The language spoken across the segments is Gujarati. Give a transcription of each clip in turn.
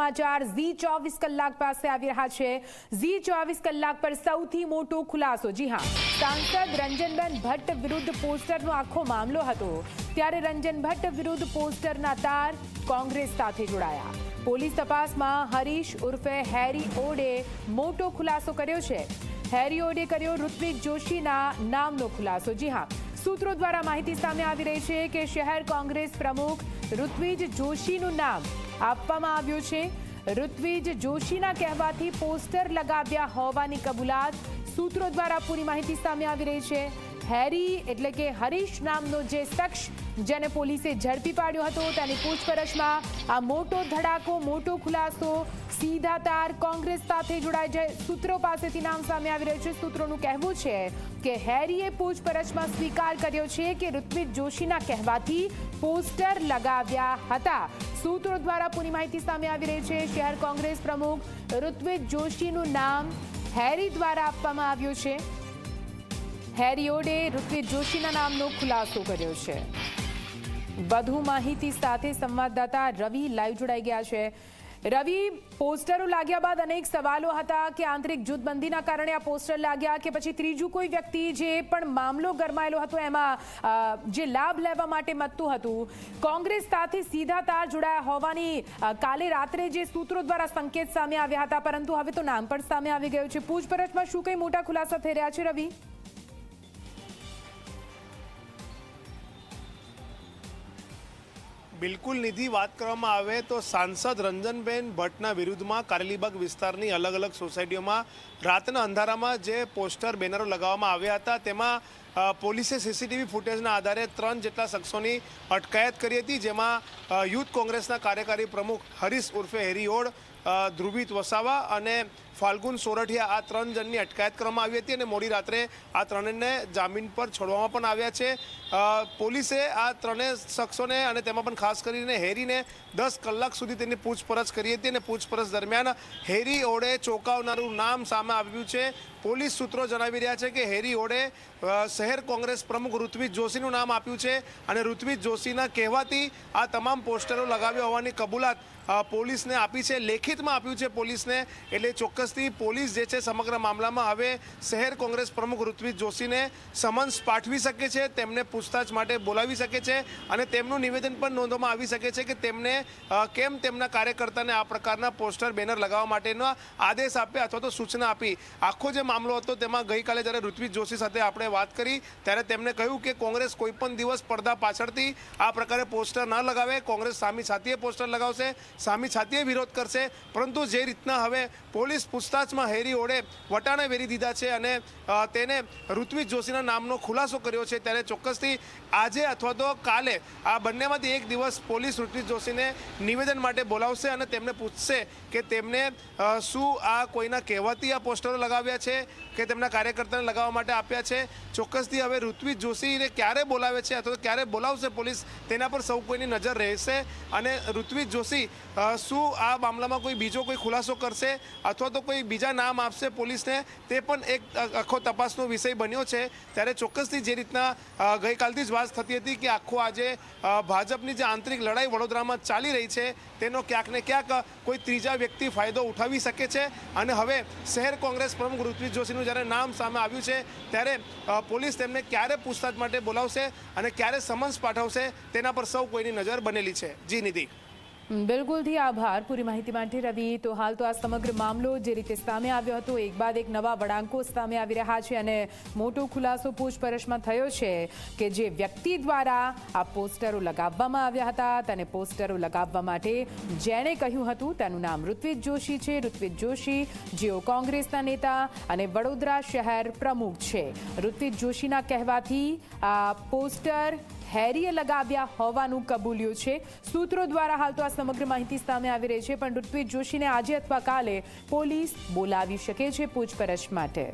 સમાચાર ઝી ચોવીસ કલાક પાસે આવી રહ્યા છે. ઝી ચોવીસ કલાક પર સૌથી મોટો ખુલાસો. જી હા, સાંસદ રંજનબેન ભટ્ટ વિરુદ્ધ પોસ્ટરનો આખો મામલો હતો. ત્યારે રંજન ભટ્ટ વિરુદ્ધ પોસ્ટરના તાર કોંગ્રેસ સાથે જોડાયા. પોલીસ તપાસમાં હરીશ ઉર્ફે હેરી ઓડે મોટો ખુલાસો કર્યો છે. હેરી ઓડે કર્યો ઋત્વિક જોશીના નામનો ખુલાસો. જી હા, સૂત્રો દ્વારા માહિતી સામે આવી રહી છે કે શહેર કોંગ્રેસ પ્રમુખ ઋત્વિજ જોશીનું નામ આપવામાં આવ્યું છે. ઋત્વિજ જોશીના કહેવાથી પોસ્ટર લગાવ્યા હોવાની કબૂલાત સૂત્રો દ્વારા પૂરી માહિતી સામે આવી રહી છે. હેરી એટલે કે હરીશ નામનો જે શખ્સ જેને પોલીસે ઝડપી પાડ્યો હતો તેની પૂછપરછમાં આ મોટો ધડાકો, મોટો ખુલાસો, સીધા તાર કોંગ્રેસ સાથે જોડાય છે. સૂત્રો પાસેથી નામ સામે આવી રહ્યું છે. સૂત્રોનું કહેવું છે કે હેરીએ પૂછપરછમાં સ્વીકાર કર્યો છે કે ઋત્વિજ જોશીના કહેવાથી પોસ્ટર લગાવ્યા હતા. સૂત્રો દ્વારા પૂરી માહિતી સામે આવી રહી છે. શહેર કોંગ્રેસ પ્રમુખ ઋત્વિક જોશીનું નામ હેરી દ્વારા આપવામાં આવ્યું છે. હેરીઓડે ઋત્વિક જોશીના નામનો ખુલાસો કર્યો છે. વધુ માહિતી સાથે સંવાદદાતા રવિ લાઈવ જોડાઈ ગયા છે. રવિ, પોસ્ટરો લાગ્યા બાદ અનેક સવાલો હતા કે આંતરિક જૂથબંધીના કારણે આ પોસ્ટર લાગ્યા કે પછી ત્રીજું કોઈ વ્યક્તિ જે પણ મામલો ગરમાયેલો હતો એમાં જે લાભ લેવા માટે મતતું હતું. કોંગ્રેસ સાથે સીધા તાર જોડાયા હોવાની કાલે રાત્રે જે સૂત્રો દ્વારા સંકેત સામે આવ્યા હતા, પરંતુ હવે તો નામ પણ સામે આવી ગયું છે. પૂછપરછમાં શું કંઈ મોટા ખુલાસા થઈ રહ્યા છે રવિ? બિલકુલ નિધિ વાત કરવામાં આવે તો સાંસદ રંજનબેન ભટ્ટના વિરુદ્ધમાં કારેલીબાગ વિસ્તારની અલગ અલગ સોસાયટીઓમાં રાતના અંધારામાં જે પોસ્ટર, બેનરો લગાવવામાં આવ્યા હતા, તેમાં પોલીસે સીસીટીવી ફૂટેજના આધારે ત્રણ જેટલા શખ્સોની અટકાયત કરી હતી, જેમાં યુથ કોંગ્રેસના કાર્યકારી પ્રમુખ હરીશ ઉર્ફે હેરીઓડ ધ્રુવિત વસાવા અને ફાલ્ગુન સોરઠિયા આ ત્રણ જણની અટકાયત કરવામાં આવી હતી અને મોડી રાત્રે આ ત્રણેયને જામીન પર છોડવામાં પણ આવ્યા છે. પોલીસે આ ત્રણેય શખ્સોને અને તેમાં પણ ખાસ કરીને હેરીને દસ કલાક સુધી તેની પૂછપરછ કરી હતી અને પૂછપરછ દરમિયાન હેરી ઓડે ચોંકાવનારું નામ સામે આવ્યું છે. પોલીસ સૂત્રો જણાવી રહ્યા છે કે હેરી ઓડે શહેર કોંગ્રેસ પ્રમુખ ઋત્વિજ જોશીનું નામ આપ્યું છે અને ઋત્વિજ જોશીના કહેવાથી આ તમામ પોસ્ટરો લગાવ્યા હોવાની કબૂલાત પોલીસને આપી છે, લેખિતમાં આપ્યું છે પોલીસને, એટલે ચોક્કસથી પોલીસ જે છે સમગ્ર મામલામાં હવે શહેર કોંગ્રેસ પ્રમુખ ઋત્વિજ જોશીને સમન્સ પાઠવી શકે છે, તેમને પૂછતાછ માટે બોલાવી શકે છે અને તેમનું નિવેદન પણ નોંધવામાં આવી શકે છે કે તેમને કેમ તેમના કાર્યકર્તાને આ પ્રકારના પોસ્ટર, બેનર લગાવવા માટેનો આદેશ આપ્યા અથવા તો સૂચના આપી. આખો જે મામલો હતો, તેમાં ગઈકાલે જ્યારે ઋત્વિક જોશી સાથે આપણે વાત કરી, ત્યારે તેમણે કહ્યું કે કોંગ્રેસ કોઈપણ દિવસ પડદા પાછળથી આ પ્રકારે પોસ્ટર ન લગાવે. કોંગ્રેસ સામી છાતીએ પોસ્ટર લગાવશે, સામી છાતીએ વિરોધ કરશે. પરંતુ જે રીતના હવે પોલીસ પૂછતાછમાં હેરી ઓડે વટાણે વેરી દીધા છે અને તેને ઋત્વિક જોશીના નામનો ખુલાસો કર્યો છે, ત્યારે ચોક્કસથી આજે અથવા તો કાલે આ બંનેમાંથી એક દિવસ પોલીસ ઋત્વિક જોશીને નિવેદન માટે બોલાવશે અને તેમને પૂછશે કે તેમને શું આ કોઈના કહેવાથી આ પોસ્ટરો લગાવ્યા છે? Gracias. કે તેમના કાર્યકર્તાને લગાવવા માટે આપ્યા છે. ચોક્કસથી હવે ઋત્વિક જોશીને ક્યારે બોલાવે છે અથવા ક્યારે બોલાવશે પોલીસ, તેના પર સૌ કોઈની નજર રહેશે. અને ઋત્વિક જોશી શું આ મામલામાં કોઈ બીજો કોઈ ખુલાસો કરશે અથવા તો કોઈ બીજા નામ આપશે પોલીસને? તે પણ એક આખો તપાસનો વિષય બન્યો છે. ત્યારે ચોક્કસથી જે રીતના ગઈકાલથી જ વાત થતી હતી કે આખો આજે ભાજપની જે આંતરિક લડાઈ વડોદરામાં ચાલી રહી છે, તેનો ક્યાંક ને ક્યાંક કોઈ ત્રીજા વ્યક્તિ ફાયદો ઉઠાવી શકે છે. અને હવે શહેર કોંગ્રેસ પ્રમુખ ઋત્વિક જોશીનું જ્યારે નામ સામે આવ્યું છે, ત્યારે પોલીસ તેમને ક્યારે પૂછતાછ માટે બોલાવશે અને ક્યારે સમન્સ પાઠવશે તેના પર સૌ કોઈની નજર બનેલી છે. જી નિધિ. બિલકુલથી આભાર. પૂરી માહિતી માટે રવિ, તો હાલ તો આ સમગ્ર મામલો જે રીતે સામે આવ્યો હતો, એક બાદ એક નવા વળાંકો સામે આવી રહ્યા છે અને મોટો ખુલાસો પૂછપરછમાં થયો છે કે જે વ્યક્તિ દ્વારા આ પોસ્ટરો લગાવવામાં આવ્યા હતા, તેને પોસ્ટરો લગાવવા માટે જેણે કહ્યું હતું, તેનું નામ ઋત્વિજ જોશી છે. ઋત્વિજ જોશી જેઓ કોંગ્રેસના નેતા અને વડોદરા શહેર પ્રમુખ છે. ઋત્વિજ જોશીના કહેવાથી આ પોસ્ટર હેરીએ લગાવ્યા હોવાનું કબૂલ્યું છે. સૂત્રો દ્વારા હાલ તો આ સમગ્ર માહિતી સામે આવી રહી છે, પણ ઋત્વિક જોશીને આજે અથવા કાલે પોલીસ બોલાવી શકે છે પૂછપરછ માટે.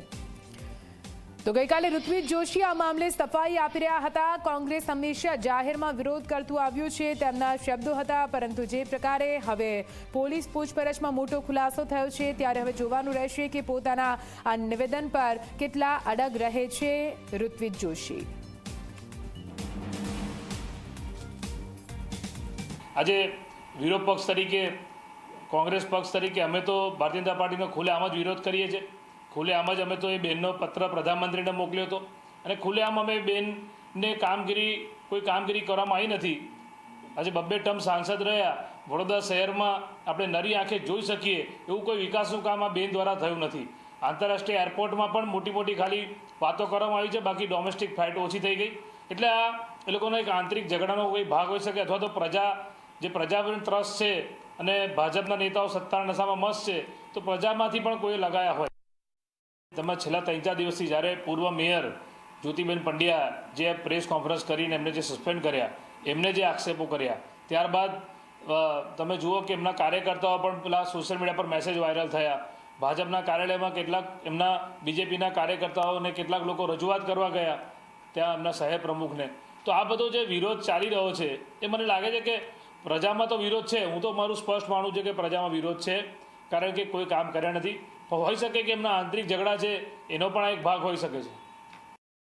તો ગઈકાલે ઋત્વિજ જોશી આ મામલે સફાઈ આપી રહ્યા હતા. કોંગ્રેસ હંમેશા જાહેરમાં વિરોધ કરતું આવ્યું છે, તેમના શબ્દો હતા, પરંતુ જે પ્રકારે હવે પોલીસ પૂછપરછમાં મોટો ખુલાસો થયો છે, ત્યારે હવે જોવાનું રહેશે કે પોતાના આ નિવેદન પર કેટલા અડગ રહે છે ઋત્વિજ જોશી. આજે વિરોધ પક્ષ તરીકે, કોંગ્રેસ પક્ષ તરીકે અમે તો ભારતીય જનતા પાર્ટીનો ખુલ્લેઆમ જ વિરોધ કરીએ છીએ. ખુલ્લેઆમ જ અમે તો એ બેનનો પત્ર પ્રધાનમંત્રીને મોકલ્યો હતો. અને ખુલ્લેઆમ અમે બેનને કામગીરી, કોઈ કામગીરી કરવામાં આવી નથી. આજે બબ્બે ટર્મ સાંસદ રહ્યા, વડોદરા શહેરમાં આપણે નરી આંખે જોઈ શકીએ એવું કોઈ વિકાસનું કામ આ બેન દ્વારા થયું નથી. આંતરરાષ્ટ્રીય એરપોર્ટમાં પણ મોટી મોટી ખાલી વાતો કરવામાં આવી છે, બાકી ડોમેસ્ટિક ફ્લાઇટ ઓછી થઈ ગઈ. એટલે આ એ લોકોનો એક આંતરિક ઝઘડાનો કોઈ ભાગ હોઈ શકે અથવા તો પ્રજા જે પ્રજા ત્રસ્ત છે અને ભાજપના નેતાઓ સત્તાના નશામાં મસ્ત છે, તો પ્રજામાંથી પણ કોઈ લગાયા હોય. તમે છેલ્લા ત્રણ ચાર દિવસથી જ્યારે પૂર્વ મેયર જ્યોતિબેન પંડ્યા જે પ્રેસ કોન્ફરન્સ કરીને એમને જે સસ્પેન્ડ કર્યા, એમને જે આક્ષેપો કર્યા, ત્યારબાદ તમે જુઓ કે એમના કાર્યકર્તાઓ પણ પેલા સોશિયલ મીડિયા પર મેસેજ વાયરલ થયા. ભાજપના કાર્યાલયમાં કેટલાક એમના બીજેપીના કાર્યકર્તાઓને કેટલાક લોકો રજૂઆત કરવા ગયા, ત્યાં એમના શહેર પ્રમુખને તો આ બધો જે વિરોધ ચાલી રહ્યો છે, એ મને લાગે છે કે પ્રજામાં તો વિરોધ છે. હું તો મારું સ્પષ્ટ માનું છું કે પ્રજામાં વિરોધ છે, કારણ કે કોઈ કામ કર્યા નથી. હોઈ શકે કે એમના આંતરિક ઝઘડા છે, એનો પણ આ એક ભાગ હોઈ શકે છે.